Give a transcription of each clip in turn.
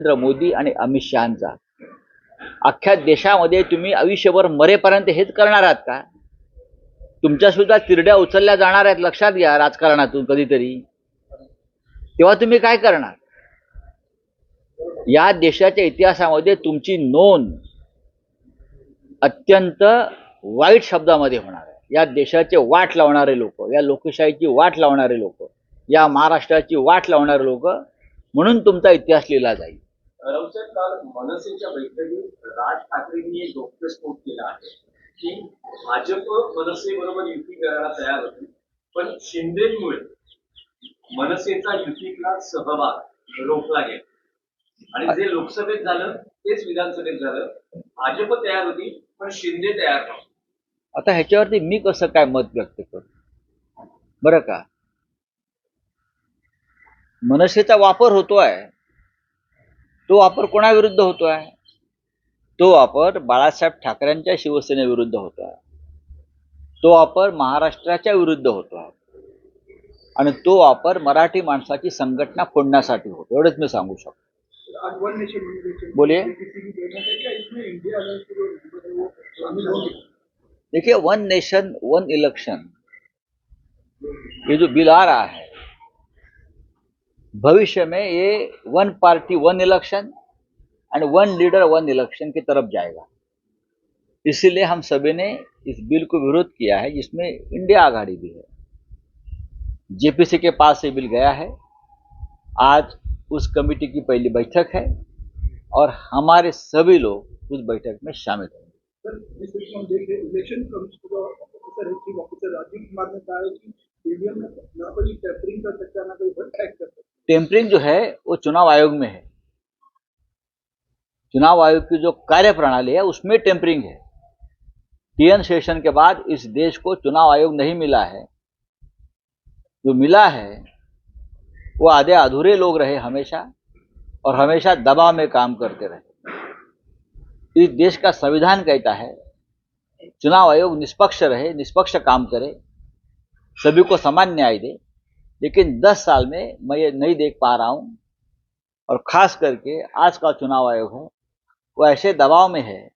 नरेंद्र मोदी आणि अमित शहाचा. अख्ख्या देशामध्ये तुम्ही आयुष्यभर मरेपर्यंत हेच करणार आहात का? तुमच्या सुद्धा तिरड्या उचलल्या जाणार आहेत लक्षात घ्या राजकारणातून कधीतरी. तेव्हा तुम्ही काय करणार? या देशाच्या इतिहासामध्ये तुमची नोंद अत्यंत वाईट शब्दामध्ये होणार आहे. या देशाचे वाट लावणारे लोक या लोकशाहीची वाट लावणारे लोक या महाराष्ट्राची वाट लावणारे लोक म्हणून तुमचा इतिहास लिहिला जाईल. राऊसाहेब काल मनसेच्या बैठकीत राज ठाकरेंनी एक डोक्यस्फोट केला आहे की भाजप मनसे बरोबर युती करायला तयार होती पण शिंदेमुळे मनसेचा युतीतला सहभाग रोखला गेला. आणि जे लोकसभेत झालं तेच विधानसभेत झालं. भाजप तयार होती पण शिंदे तयार नव्हते. आता ह्याच्यावरती मी कसं काय मत व्यक्त करू? बरं का? मनसेचा वापर होतोय तो वापर कोणाविरुद्ध होतो आहे तो वापर बाळासाहेब ठाकरेंच्या शिवसेनेविरुद्ध होतोय. तो वापर महाराष्ट्राच्या विरुद्ध होतो आहे आणि तो वापर मराठी माणसाची संघटना फोडण्यासाठी होतो. एवढंच मी सांगू शकतो. बोलिये. वन देखिए वन नेशन वन इलेक्शन ये जो बिल आ रहा है भविष्य में ये one party one election and one leader one election की तरफ़ जाएगा। इसीलिए हम सभी ने इस बिल को विरोध किया है, जिसमें इंडिया आघाड़ी भी है। जेपीसी के पास ये बिल गया है। आज उस कमेटी की पहली बैठक है और हमारे सभी लोग उस बैठक में शामिल होंगे। राजीव कुमार ने कहा कि ईवीएम में ना कोई टेम्परिंग कर सकता है ना कोई कर सकता टेम्परिंग जो है, वो चुनाव आयोग में है। चुनाव आयोग की जो कार्य प्रणाली है, उसमें टेम्परिंग है। टीएन सेशन के बाद इस देश को चुनाव आयोग नहीं मिला है। जो मिला है, वो आधे अधूरे लोग रहे हमेशा, और हमेशा दबाव में काम करते रहे। इस देश का संविधान कहता है, चुनाव आयोग निष्पक्ष रहे, निष्पक्ष काम करे, सभी को समान न्याय दे। लेकिन 10 साल में मैं ये नहीं देख पा रहा हूँ। और खास करके आज का चुनाव आयोग है, वो ऐसे दबाव में है,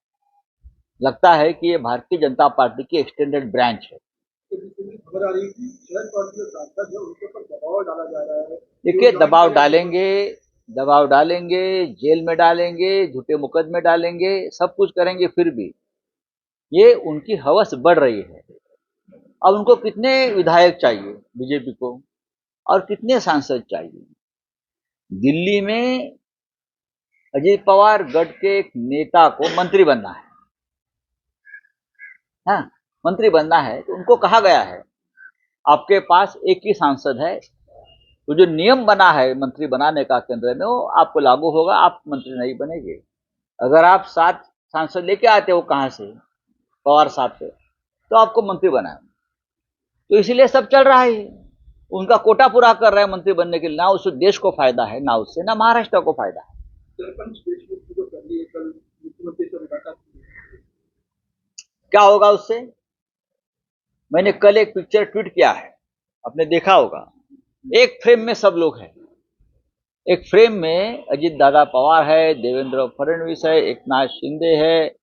लगता है कि ये भारतीय जनता पार्टी की एक्सटेंडेड ब्रांच है। देखिए, दबाव डालेंगे दबाव डालेंगे, जेल में डालेंगे, झूठे मुकदमे डालेंगे, सब कुछ करेंगे फिर भी। ये उनकी हवस बढ़ रही है। अब उनको कितने विधायक चाहिए बीजेपी को? और कितने सांसद चाहिए? दिल्ली में अजीत पवार गढ़ के एक नेता को मंत्री बनना है। हाँ मंत्री बनना है तो उनको कहा गया है। आपके पास एक ही सांसद है तो जो नियम बना है मंत्री बनाने का केंद्र में, वो आपको लागू होगा, आप मंत्री नहीं बनेंगे। अगर आप सात सांसद लेके आते हो कहाँ से? पवार साहब से तो आपको मंत्री बनाए तो इसीलिए सब चल रहा है। उनका कोटा पूरा कर रहे हैं मंत्री बनने के लिए। ना उससे देश को फ़ायदा है, ना उससे, ना महाराष्ट्र को फ़ायदा है। क्या होगा उससे? मैंने कल एक पिक्चर ट्वीट किया है, आपने देखा होगा। एक फ्रेम में सब लोग हैं। एक फ्रेम में अजीत दादा पवार है, देवेंद्र फडणवीस है, एकनाथ शिंदे है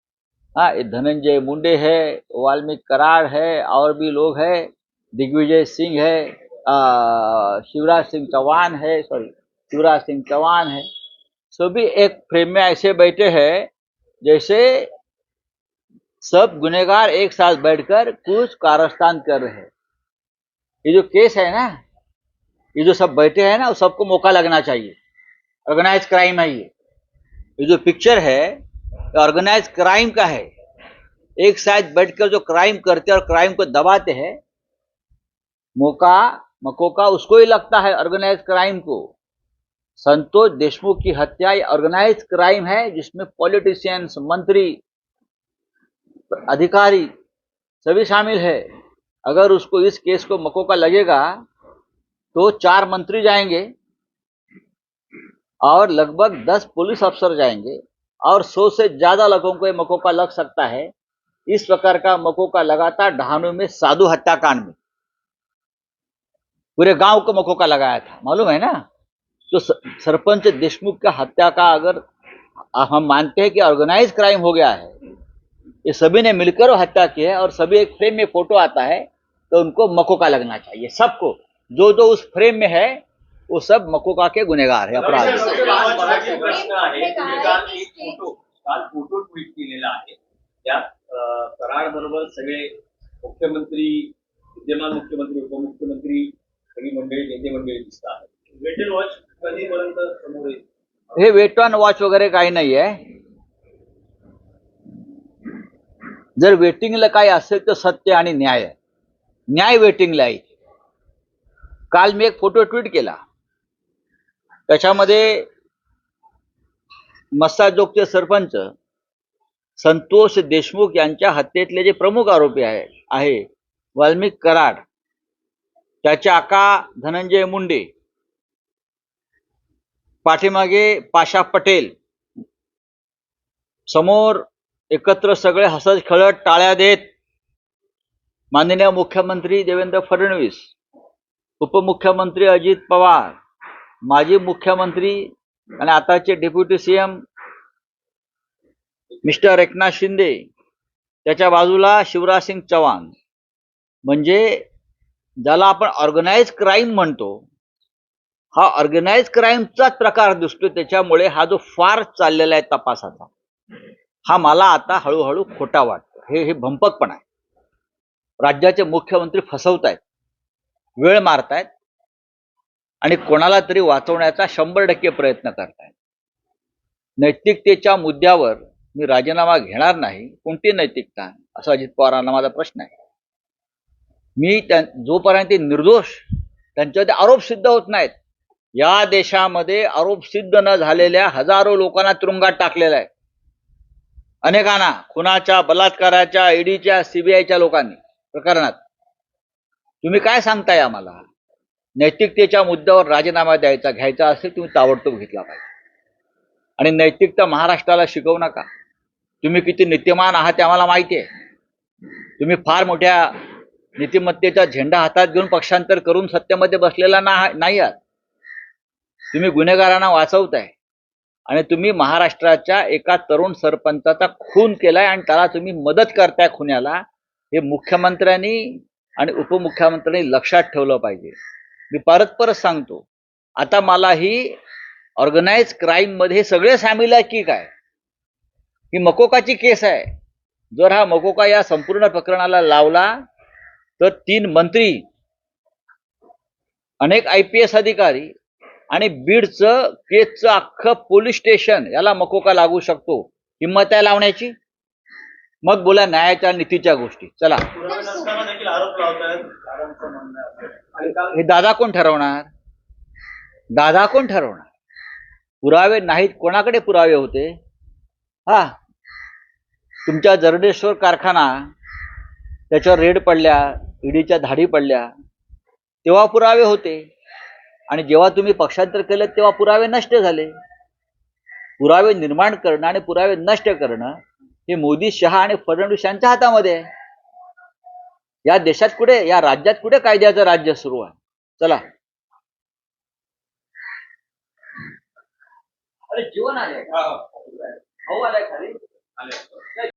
हाँ धनंजय मुंडे है, वाल्मीकि कराड़ है, और भी लोग हैं, दिग्विजय सिंह है शिवराज सिंह चौहान है सॉरी शिवराज सिंह चौहान है। सभी एक फ्रेम में ऐसे बैठे हैं, जैसे सब गुनेगार एक साथ बैठकर कुछ कारस्तान कर रहे हैं। ये जो केस है ना, ये जो सब बैठे हैं ना सबको मौका लगना चाहिए। ऑर्गेनाइज क्राइम है ये। ये जो पिक्चर है ऑर्गेनाइज क्राइम का है। एक साथ बैठकर जो क्राइम करते हैं और क्राइम को दबाते हैं, मौका मकोका उसको ही लगता है ऑर्गेनाइज क्राइम को। संतोष देशमुख की हत्या ऑर्गेनाइज क्राइम है, जिसमें पॉलिटिशियंस मंत्री, अधिकारी सभी शामिल है। अगर उसको इस केस को मकोका लगेगा तो चार मंत्री जाएँगे और लगभग दस पुलिस अफसर जाएँगे और सौ से ज़्यादा लोगों को मकोका लग सकता है। इस प्रकार का मकोका लगातार डहाणू में साधु हत्याकांड में। पूरे गाँव को मकोका लगाया था। मालूम है ना? तो सरपंच देशमुख का हत्या का अगर हम मानते हैं कि ऑर्गेनाइज क्राइम हो गया है ये सभी ने मिलकर हत्या की है और सभी एक फ्रेम में फ़ोटो आता है तो उनको मकोका लगना चाहिए सबको। जो जो उस फ्रेम में है वो सब मकोका के गुनेगार है अपराध। हे फ़ोटो काल फ़ोटो ट्विट केलेला आहे. त्यात कराड बरोबर सगळे मुख्यमंत्री विद्यमान मुख्यमंत्री उपमुख्यमंत्री सगळी मंडळी नेते मंडळी दिसतात. वेट अँड वॉच कधीपर्यंत समोर येईल? हे वेट ऑन वॉच वगैरे काही नाही आहे जर वेटिंगला काही असेल तर सत्य आणि न्याय. आहे. न्याय वेटिंगला आहे. काल मी एक फोटो ट्विट केला. त्याच्यामध्ये मस्साजोगचे सरपंच संतोष देशमुख यांच्या हत्येतले जे प्रमुख आरोपी आहे आहे वाल्मिक कराड त्याचे आका धनंजय मुंडे. पाठीमागे पाशा पटेल. समोर एकत्र सगळे हसत खेळत टाळ्या देत माननीय मुख्यमंत्री देवेंद्र फडणवीस उपमुख्यमंत्री अजित पवार माजी मुख्यमंत्री आणि आताचे deputy CM mister Eknath Shinde त्याच्या बाजूला शिवराज सिंग चव्हाण. म्हणजे ज्याला आपण ऑर्गनाइज क्राईम म्हणतो हा ऑर्गनाइज क्राईमचाच प्रकार दिसतो त्याच्यामुळे हा जो फार चाललेला आहे तपासाचा हा मला आता हळूहळू खोटा वाटतो. हे हे भंपकपण आहे. राज्याचे मुख्यमंत्री फसवतायत. वेळ मारतायत. आणि कोणाला तरी वाचवण्याचा शंभर टक्के प्रयत्न करतायत. नैतिकतेच्या मुद्द्यावर मी राजीनामा घेणार नाही. कोणती नैतिकता? असा अजित पवारांना माझा प्रश्न आहे. मी त्या जोपर्यंत ते निर्दोष त्यांच्यावर आरोप सिद्ध होत नाहीत. या देशामध्ये आरोप सिद्ध न झालेल्या हजारो लोकांना तुरुंगात टाकलेला आहे. अनेकांना खुनाच्या बलात्काराच्या ईडीच्या सीबीआयच्या लोकांनी प्रकरणात. तुम्ही काय सांगताय आम्हाला? नैतिकतेच्या मुद्द्यावर राजीनामा द्यायचा घ्यायचा असेल तुम्ही ताबडतोब घेतला पाहिजे. आणि नैतिकता महाराष्ट्राला शिकवू नका. तुम्ही किती नित्यमान आहात ते आम्हाला माहिती आहे. तुम्ही फार मोठ्या नीतिमत्तेचा झेंडा हातात घेऊन पक्षांतर करून सत्तेमध्ये बसलेला ना नाही आहात. तुम्ही गुन्हेगारांना वाचवताय. आणि तुम्ही महाराष्ट्राच्या एका तरुण सरपंचाचा खून केलाय आणि त्याला तुम्ही मदत करताय खुन्याला हे मुख्यमंत्र्यांनी आणि उपमुख्यमंत्र्यांनी लक्षात ठेवलं पाहिजे. मी परत परत सांगतो आता मला ही ऑर्गनाइज क्राईममध्ये हे सगळे सामील आहे की काय? ही मकोकाची केस आहे. जर हा मकोका या संपूर्ण प्रकरणाला लावला तर तीन मंत्री अनेक आय पी एस अधिकारी आणि बीडचं केजचं अख्खं पोलीस स्टेशन याला मकोका लागू शकतो. हिंमत आहे लावण्याची? मग बोला न्यायाच्या नीतीच्या गोष्टी. चला. हे दादा कोण ठरवणार? दादा कोण ठरवणार? पुरावे नाहीत कोणाकडे पुरावे होते? हा. तुमच्या जरडेश्वर कारखाना त्याच्यावर रेड पडल्या. ईडीच्या धाडी पडल्या तेव्हा पुरावे होते. आणि जेव्हा तुम्ही पक्षांतर केलं तेव्हा पुरावे नष्ट झाले. पुरावे निर्माण करणं आणि पुरावे नष्ट करणं हे मोदी शहा आणि फडणवीस यांच्या हातामध्ये आहे. या देशात कुठे या राज्यात कुठे कायद्याचं राज्य सुरू आहे? चला. अरे जीवन आले.